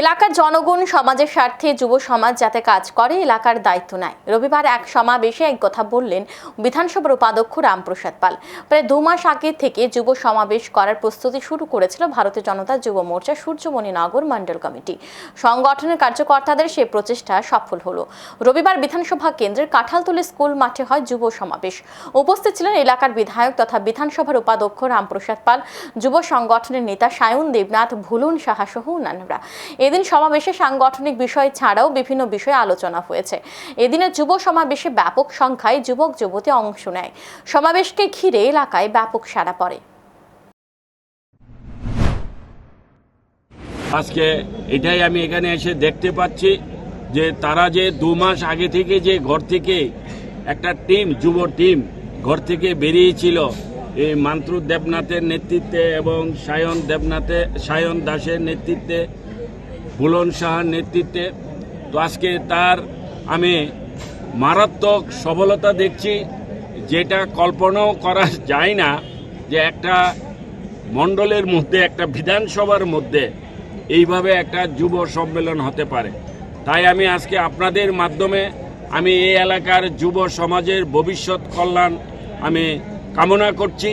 এলাকার জনগণ, সমাজের স্বার্থে যুব সমাজ যাতে কাজ করে, এলাকার দায়িত্ব নেয়। রবিবার এক সমাবেশে এক কথা বললেন বিধানসভার উপাধ্যক্ষ রামপ্রসাদ পাল। প্রায় দু মাস আগে থেকে যুব সমাবেশ করার প্রস্তুতি শুরু করেছিল ভারতীয় জনতা যুব মোর্চা সূর্যমণি নগর মণ্ডল কমিটি। সংগঠনের কার্যকর্তাদের সে প্রচেষ্টা সফল হলো। রবিবার বিধানসভা কেন্দ্রের কাঁঠালতলী স্কুল মাঠে হয় যুব সমাবেশ। উপস্থিত ছিলেন এলাকার বিধায়ক তথা বিধানসভার উপাধ্যক্ষ রামপ্রসাদ পাল, যুব সংগঠনের নেতা সায়ন দেবনাথ, ভুলুন সাহা সহ অন্যান্যরা। এদিন সমাবেশে সাংগঠনিক বিষয় ছাড়াও বিভিন্ন বিষয়ে আলোচনা হয়েছে। এদিনের যুব সমাবেশে ব্যাপক সংখ্যায় যুবক, যুবতী অংশ নেয়। সমাবেশকে ঘিরে এলাকায় ব্যাপক সাড়া পড়ে। আজকে এটাই আমি এখানে এসে দেখতে পাচ্ছি যে তারা যে দু মাস আগে থেকে যে ঘর থেকে একটা টিম, যুব টিম ঘর থেকে বেরিয়েছিল, এই মান্ত্র দেবনাথের নেতৃত্বে এবং সায়ন দেবনাথে, সায়ন দাসের নেতৃত্বে বুলন সাহার নেতৃত্বে। তো আজকে তার আমি মারাত্মক সফলতা দেখছি, যেটা কল্পনাও করা যায় না যে একটা মণ্ডলের মধ্যে, একটা বিধানসভার মধ্যে এইভাবে একটা যুব সম্মেলন হতে পারে। তাই আমি আজকে আপনাদের মাধ্যমে আমি এই এলাকার যুব সমাজের ভবিষ্যৎ কল্যাণ আমি কামনা করছি।